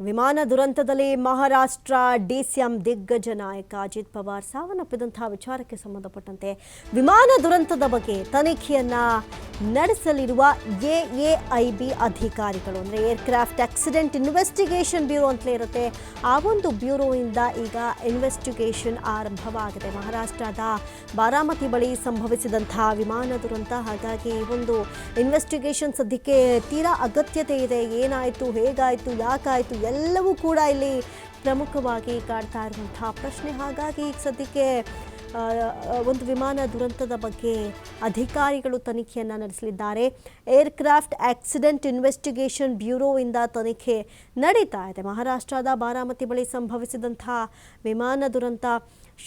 ವಿಮಾನ ದುರಂತದಲ್ಲಿ ಮಹಾರಾಷ್ಟ್ರ ಡಿಸಿಎಂ ದಿಗ್ಗಜ ನಾಯಕ ಅಜಿತ್ ಪವಾರ್ ಸಾವನ್ನಪ್ಪಿದಂತಹ ವಿಚಾರಕ್ಕೆ ಸಂಬಂಧಪಟ್ಟಂತೆ ವಿಮಾನ ದುರಂತದ ಬಗ್ಗೆ ತನಿಖೆಯನ್ನ ನಡೆಸಲಿರುವ ಎಎಐಬಿ ಅಧಿಕಾರಿಗಳು. ಅಂದರೆ ಏರ್ಕ್ರಾಫ್ಟ್ ಆಕ್ಸಿಡೆಂಟ್ ಇನ್ವೆಸ್ಟಿಗೇಷನ್ ಬ್ಯೂರೋ ಅಂತಲೇ ಇರುತ್ತೆ. ಆ ಒಂದು ಬ್ಯೂರೋಯಿಂದ ಈಗ ಇನ್ವೆಸ್ಟಿಗೇಷನ್ ಆರಂಭವಾಗಿದೆ. ಮಹಾರಾಷ್ಟ್ರದ ಬಾರಾಮತಿ ಬಳಿ ಸಂಭವಿಸಿದಂತಹ ವಿಮಾನ ದುರಂತ, ಹಾಗಾಗಿ ಈ ಒಂದು ಇನ್ವೆಸ್ಟಿಗೇಷನ್ ಸದ್ಯಕ್ಕೆ ತೀರಾ ಅಗತ್ಯತೆ ಇದೆ. ಏನಾಯಿತು, ಹೇಗಾಯಿತು, ಯಾಕಾಯಿತು ಎಲ್ಲವೂ ಕೂಡ ಇಲ್ಲಿ ಪ್ರಮುಖವಾಗಿ ಕಾಡ್ತಾ ಇರುವಂತಹ ಪ್ರಶ್ನೆ. ಹಾಗಾಗಿ ಈಗ ಸದ್ಯಕ್ಕೆ ಒಂದು ವಿಮಾನ ದುರಂತದ ಬಗ್ಗೆ ಅಧಿಕಾರಿಗಳು ತನಿಖೆಯನ್ನು ನಡೆಸಲಿದ್ದಾರೆ. ಏರ್ಕ್ರಾಫ್ಟ್ ಆಕ್ಸಿಡೆಂಟ್ ಇನ್ವೆಸ್ಟಿಗೇಷನ್ ಬ್ಯೂರೋಯಿಂದ ತನಿಖೆ ನಡೀತಾ ಇದೆ. ಮಹಾರಾಷ್ಟ್ರದ ಬಾರಾಮತಿ ಬಳಿ ಸಂಭವಿಸಿದಂತಹ ವಿಮಾನ ದುರಂತ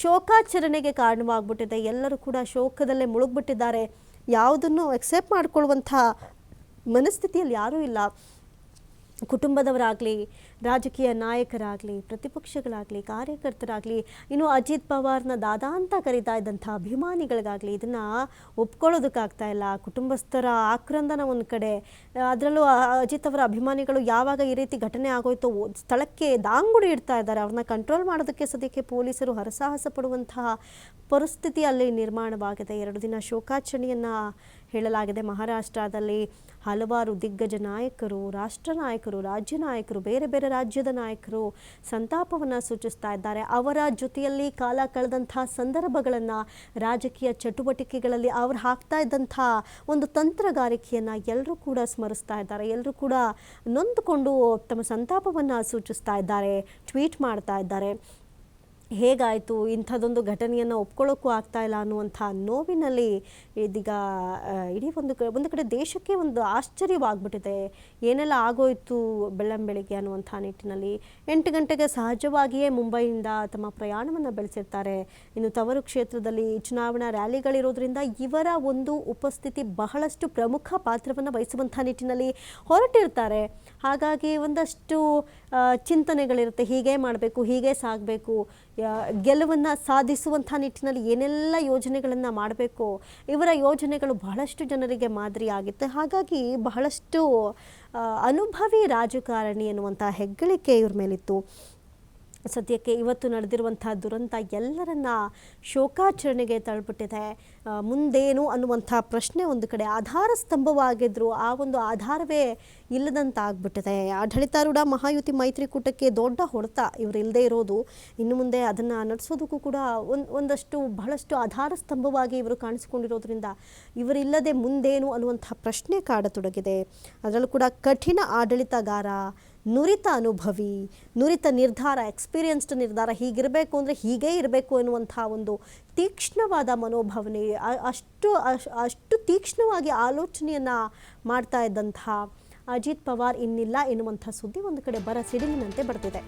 ಶೋಕಾಚರಣೆಗೆ ಕಾರಣವಾಗ್ಬಿಟ್ಟಿದೆ ಎಲ್ಲರೂ ಕೂಡ ಶೋಕದಲ್ಲೇ ಮುಳುಗ್ಬಿಟ್ಟಿದ್ದಾರೆ. ಯಾವುದನ್ನು ಎಕ್ಸೆಪ್ಟ್ ಮಾಡಿಕೊಳ್ಳುವಂಥ ಮನಸ್ಥಿತಿಯಲ್ಲಿ ಯಾರೂ ಇಲ್ಲ. ಕುಟುಂಬದವರಾಗಲಿ, ರಾಜಕೀಯ ನಾಯಕರಾಗಲಿ, ಪ್ರತಿಪಕ್ಷಗಳಾಗಲಿ, ಕಾರ್ಯಕರ್ತರಾಗಲಿ, ಇನ್ನು ಅಜಿತ್ ಪವಾರ್ನ ದಾದಾ ಅಂತ ಕರೀತಾ ಇದ್ದಂಥ ಅಭಿಮಾನಿಗಳಿಗಾಗಲಿ ಇದನ್ನು ಒಪ್ಕೊಳ್ಳೋದಕ್ಕಾಗ್ತಾ ಇಲ್ಲ. ಕುಟುಂಬಸ್ಥರ ಆಕ್ರಂದನ ಒಂದು ಕಡೆ. ಅದರಲ್ಲೂ ಅಜಿತ್ ಅವರ ಅಭಿಮಾನಿಗಳು ಯಾವಾಗ ಈ ರೀತಿ ಘಟನೆ ಆಗೋಯ್ತೋ ಸ್ಥಳಕ್ಕೆ ದಾಂಗುಡಿ ಇಡ್ತಾ ಇದ್ದಾರೆ. ಅವ್ರನ್ನ ಕಂಟ್ರೋಲ್ ಮಾಡೋದಕ್ಕೆ ಸದ್ಯಕ್ಕೆ ಪೊಲೀಸರು ಹರಸಾಹಸ ಪಡುವಂತಹ ಪರಿಸ್ಥಿತಿ ಅಲ್ಲಿ ನಿರ್ಮಾಣವಾಗಿದೆ. ಎರಡು ದಿನ ಶೋಕಾಚರಣೆಯನ್ನು ಹೇಳಲಾಗಿದೆ. ಮಹಾರಾಷ್ಟ್ರದಲ್ಲಿ ಹಲವಾರು ದಿಗ್ಗಜ ನಾಯಕರು, ರಾಷ್ಟ್ರ ನಾಯಕರು, ರಾಜ್ಯ ನಾಯಕರು, ಬೇರೆ ಬೇರೆ ರಾಜ್ಯದ ನಾಯಕರು ಸಂತಾಪವನ್ನು ಸೂಚಿಸ್ತಾ ಇದ್ದಾರೆ. ಅವರ ಜೊತೆಯಲ್ಲಿ ಕಾಲ ಕಳೆದಂಥ ಸಂದರ್ಭಗಳನ್ನು ರಾಜಕೀಯ ಚಟುವಟಿಕೆಗಳಲ್ಲಿ ಅವರು ಹಾಕ್ತಾ ಇದ್ದಂಥ ಒಂದು ತಂತ್ರಗಾರಿಕೆಯನ್ನು ಎಲ್ಲರೂ ಕೂಡ ಸ್ಮರಿಸ್ತಾ ಇದ್ದಾರೆ. ಎಲ್ಲರೂ ಕೂಡ ನೊಂದುಕೊಂಡು ತಮ್ಮ ಸಂತಾಪವನ್ನು ಸೂಚಿಸ್ತಾ ಇದ್ದಾರೆ, ಟ್ವೀಟ್ ಮಾಡ್ತಾ ಇದ್ದಾರೆ. ಹೇಗಾಯಿತು? ಇಂಥದ್ದೊಂದು ಘಟನೆಯನ್ನು ಒಪ್ಕೊಳ್ಳೋಕ್ಕೂ ಆಗ್ತಾ ಇಲ್ಲ ಅನ್ನುವಂಥ ನೋವಿನಲ್ಲಿ ಇದೀಗ ಇಡೀ ಒಂದು ಕ, ಒಂದು ಕಡೆ ದೇಶಕ್ಕೆ ಒಂದು ಆಶ್ಚರ್ಯವಾಗ್ಬಿಟ್ಟಿದೆ. ಏನೆಲ್ಲ ಆಗೋಯ್ತು ಬೆಳ್ಳಂಬೆಳಿಗ್ಗೆ ಅನ್ನುವಂಥ ನಿಟ್ಟಿನಲ್ಲಿ? ಎಂಟು ಗಂಟೆಗೆ ಸಹಜವಾಗಿಯೇ ಮುಂಬೈಯಿಂದ ತಮ್ಮ ಪ್ರಯಾಣವನ್ನು ಬೆಳೆಸಿರ್ತಾರೆ. ಇನ್ನು ತವರು ಕ್ಷೇತ್ರದಲ್ಲಿ ಚುನಾವಣಾ ರ್ಯಾಲಿಗಳಿರೋದ್ರಿಂದ ಇವರ ಒಂದು ಉಪಸ್ಥಿತಿ ಬಹಳಷ್ಟು ಪ್ರಮುಖ ಪಾತ್ರವನ್ನು ವಹಿಸುವಂಥ ನಿಟ್ಟಿನಲ್ಲಿ ಹೊರಟಿರ್ತಾರೆ. ಹಾಗಾಗಿ ಒಂದಷ್ಟು ಚಿಂತನೆಗಳಿರುತ್ತೆ. ಹೀಗೆ ಮಾಡಬೇಕು, ಹೀಗೆ ಸಾಗಬೇಕು. ಗೆಲುವನ್ನು ಸಾಧಿಸುವಂಥ ನಿಟ್ಟಿನಲ್ಲಿ ಏನೆಲ್ಲ ಯೋಜನೆಗಳನ್ನು ಮಾಡಬೇಕು, ಇವರ ಯೋಜನೆಗಳು ಬಹಳಷ್ಟು ಜನರಿಗೆ ಮಾದರಿಯಾಗಿತ್ತು ಹಾಗಾಗಿ ಬಹಳಷ್ಟು ಅನುಭವಿ ರಾಜಕಾರಣಿ ಎನ್ನುವಂಥ ಹೆಗ್ಗಳಿಕೆ ಇವ್ರ ಮೇಲಿತ್ತು. ಸದ್ಯಕ್ಕೆ ಇವತ್ತು ನಡೆದಿರುವಂಥ ದುರಂತ ಎಲ್ಲರನ್ನ ಶೋಕಾಚರಣೆಗೆ ತಳ್ಬಿಟ್ಟಿದೆ ಆ, ಮುಂದೇನು ಅನ್ನುವಂಥ ಪ್ರಶ್ನೆ ಒಂದು ಕಡೆ ಆಧಾರ ಸ್ತಂಭವಾಗಿದ್ರು ಆ ಒಂದು ಆಧಾರವೇ ಇಲ್ಲದಂತ ಆಗ್ಬಿಟ್ಟಿದೆ ಆಡಳಿತಾರೂಢ ಮಹಾಯುತಿ ಮೈತ್ರಿಕೂಟಕ್ಕೆ ದೊಡ್ಡ ಹೊಡೆತ ಇವರು ಇಲ್ಲದೆ ಇರೋದು. ಇನ್ನು ಮುಂದೆ ಅದನ್ನು ನಡೆಸೋದಕ್ಕೂ ಕೂಡ ಒಂದು ಒಂದಷ್ಟು ಬಹಳಷ್ಟು ಆಧಾರ ಸ್ತಂಭವಾಗಿ ಇವರು ಕಾಣಿಸಿಕೊಂಡಿರೋದ್ರಿಂದ ಇವರಿಲ್ಲದೆ ಮುಂದೇನು ಅನ್ನುವಂಥ ಪ್ರಶ್ನೆ ಕಾಡತೊಡಗಿದೆ. ಅದರಲ್ಲೂ ಕೂಡ ಕಠಿಣ ಆಡಳಿತಗಾರ ನುರಿತ ಅನುಭವಿ, ನುರಿತ ನಿರ್ಧಾರ ಎಕ್ಸ್ಪೀರಿಯನ್ಸ್ಡ್ ನಿರ್ಧಾರ ಹೀಗಿರಬೇಕು ಅಂದರೆ ಹೀಗೇ ಇರಬೇಕು ಎನ್ನುವಂಥ ಒಂದು ತೀಕ್ಷ್ಣವಾದ ಮನೋಭಾವನೆ ಅಷ್ಟು ಅಷ್ಟು ತೀಕ್ಷ್ಣವಾಗಿ ಆಲೋಚನೆಯನ್ನು ಮಾಡ್ತಾ ಇದ್ದಂಥ ಅಜಿತ್ ಪವಾರ್ ಇನ್ನಿಲ್ಲ ಎನ್ನುವಂಥ ಸುದ್ದಿ ಒಂದು ಕಡೆ ಬರ ಸಿಡಿಲಿನಂತೆ ಬರ್ತಿದೆ.